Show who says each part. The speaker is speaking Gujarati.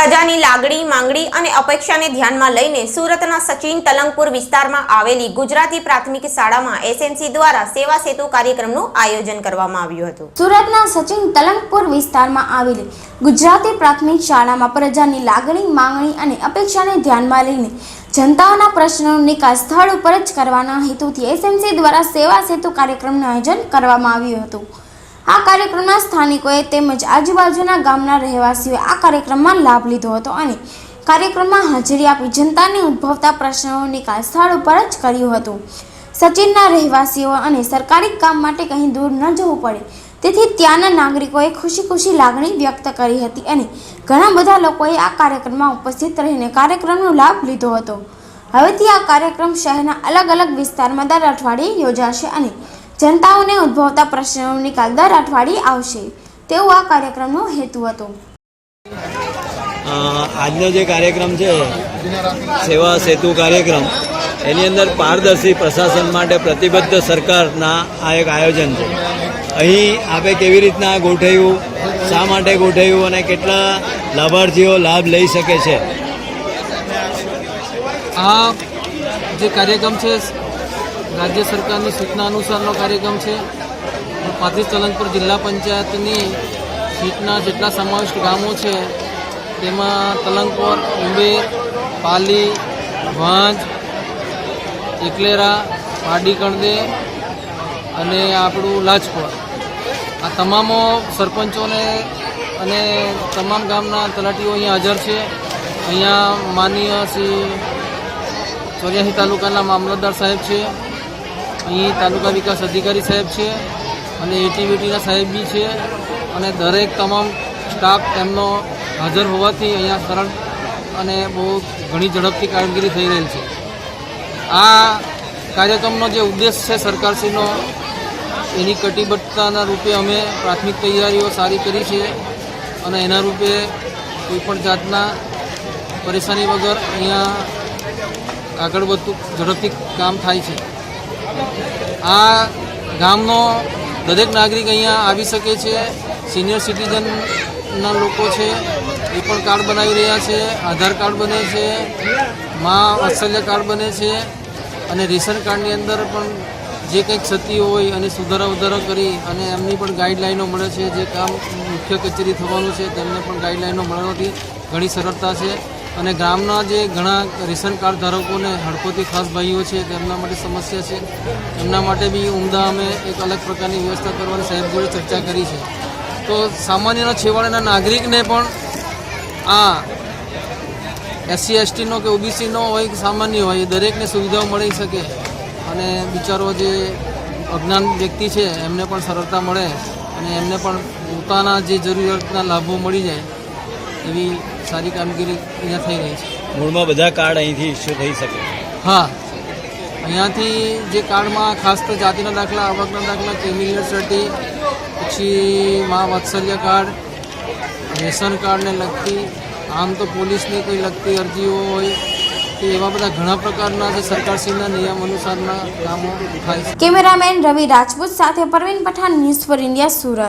Speaker 1: પ્રજાની લાગણી, માંગણી અને અપેક્ષાને ધ્યાનમાં લઈને સુરતના સચિન તલંગપુર વિસ્તારમાં આવેલી ગુજરાતી પ્રાથમિક શાળામાં એસએમસી દ્વારા સેવા સેતુ કાર્યક્રમનું આયોજન કરવામાં આવ્યું હતું.
Speaker 2: સુરતના સચિન તલંગપુર વિસ્તારમાં આવેલી ગુજરાતી પ્રાથમિક શાળામાં પ્રજાની લાગણી, માંગણી અને અપેક્ષાને ધ્યાનમાં લઈને જનતાઓના પ્રશ્નોનો નિકાલ સ્થળ ઉપર જ કરવાના હેતુથી એસએમસી દ્વારા સેવા સેતુ કાર્યક્રમનું આયોજન કરવામાં આવ્યું હતું. આ કાર્યક્રમના સ્થાનિકોએ તેમજ આજુબાજુના ગામના રહેવાસીઓએ આ કાર્યક્રમમાં લાભ લીધો હતો અને કાર્યક્રમમાં હાજરી આપી જનતાને ઉદ્ભવતા પ્રશ્નોનો નિકાલ સ્થળ ઉપર જ કર્યું હતું. સચિનના રહેવાસીઓ અને સરકારી કામ માટે કંઈ દૂર ન જવું પડે. તેથી ત્યાંના નાગરિકોએ ખુશી ખુશી લાગણી વ્યક્ત કરી હતી અને ઘણા બધા લોકોએ આ કાર્યક્રમમાં ઉપસ્થિત રહીને કાર્યક્રમનો લાભ લીધો હતો. હવેથી આ કાર્યક્રમ શહેરના અલગ અલગ વિસ્તારમાં દર અઠવાડિયે યોજાશે અને જનતાઓને ઉદ્ભવતા પ્રશ્નોનો નિકાલ દર અઠવાડિયે આવશે. તેવો આ કાર્યક્રમનો હેતુ હતો.
Speaker 3: આજનો જે કાર્યક્રમ છે સેવા સેતુ કાર્યક્રમ એની અંદર પારદર્શી પ્રશાસન માટે પ્રતિબદ્ધ સરકારના આ એક આયોજન છે. અહીં આપણે કેવી રીતના ગોઠવ્યું શા માટે ગોઠવ્યું અને કેટલા લાભાર્થીઓ લાભ લઈ શકે છે?
Speaker 4: આ જે કાર્યક્રમ છે રાજ્ય સરકારની સૂચના અનુસારનો કાર્યક્રમ છે. પાંત્રીસ તલંગપુર જિલ્લા પંચાયતની સીટના જેટલા સમાવિષ્ટ ગામો છે, તેમાં તલંગપુર, ઉંબેર, પાલી, વાંજ, એકલેરા, પાડી કણદે અને આપણું લાજપોર. આ તમામો સરપંચોને અને તમામ ગામના તલાટીઓ અહીંયા હાજર છે. અહીંયા માનીય શ્રી ચોર્યાસી તાલુકાના મામલતદાર સાહેબ છે. અહીં તાલુકા વિકાસ અધિકારી સાહેબ છે અને એટીવીટીના સાહેબ બી છે અને દરેક તમામ સ્ટાફ એમનો હાજર હોવાથી અહીંયા સરળ અને બહુ ઘણી ઝડપથી કામગીરી થઈ રહેલ છે. આ કાર્યક્રમનો જે ઉદ્દેશ છે સરકારશ્રીનો, એની કટિબદ્ધતાના રૂપે અમે પ્રાથમિક તૈયારીઓ સારી કરી છે અને એના રૂપે કોઈપણ જાતના પરેશાની વગર અહીંયા આગળ વધતું ઝડપથી કામ થાય છે. આ ગામનો દરેક નાગરિક અહીંયા આવી શકે છે. સિનિયર સિટીઝનના લોકો છે, એ પણ કાર્ડ બનાવી રહ્યા છે, આધાર કાર્ડ બને છે, મા વાત્સલ્ય કાર્ડ બને છે અને રેશન કાર્ડની અંદર પણ જે કંઈક ક્ષતિ હોય અને સુધારા વધારા કરી અને એમની પણ ગાઈડલાઈનો મળે છે. જે કામ મુખ્ય કચેરી થવાનું છે, તેમને પણ ગાઈડલાઈનો મળવાથી ઘણી સરળતા છે. અને ગામના જે ઘણા રેશન કાર્ડ ધારકોને હડકોથી ખાસ ભાઈઓ છે, તેમના માટે સમસ્યા છે. એમના માટે બી ઉમદા અમે એક અલગ પ્રકારની વ્યવસ્થા કરવાની સાહેબ જોડે ચર્ચા કરી છે. તો સામાન્યના છેવાડાના નાગરિકને પણ આ એસસી, એસટીનો કે ઓબીસીનો હોય કે સામાન્ય હોય, એ દરેકને સુવિધાઓ મળી શકે અને બિચારો જે અજ્ઞાન વ્યક્તિ છે, એમને પણ સરળતા મળે અને એમને પણ પોતાના જે જરૂરિયાતના લાભો મળી જાય એવી સારી કામગીરી અહીંયા થઈ રહી છે.
Speaker 3: મૂળમાં બધા કાર્ડ અહીંથી ઇસ્યુ થઈ શકે.
Speaker 4: હા. અહીંયાથી જે કાર્ડમાં ખાસ તો જાતિના દાખલા આવકના દાખલા ક્રિમિનલ સર્ટી પછી મા વાત્સલ્ય કાર્ડ રેશન કાર્ડને લગતી આમ તો પોલીસની કોઈ લગતી અરજીઓ હોય કે એવા બધા ઘણા પ્રકારના જે સરકારશ્રીના નિયમ અનુસારના કામો થાય છે.
Speaker 2: કેમેરામેન રવિ રાજપૂત સાથે Parveen Pathan news for India Surat.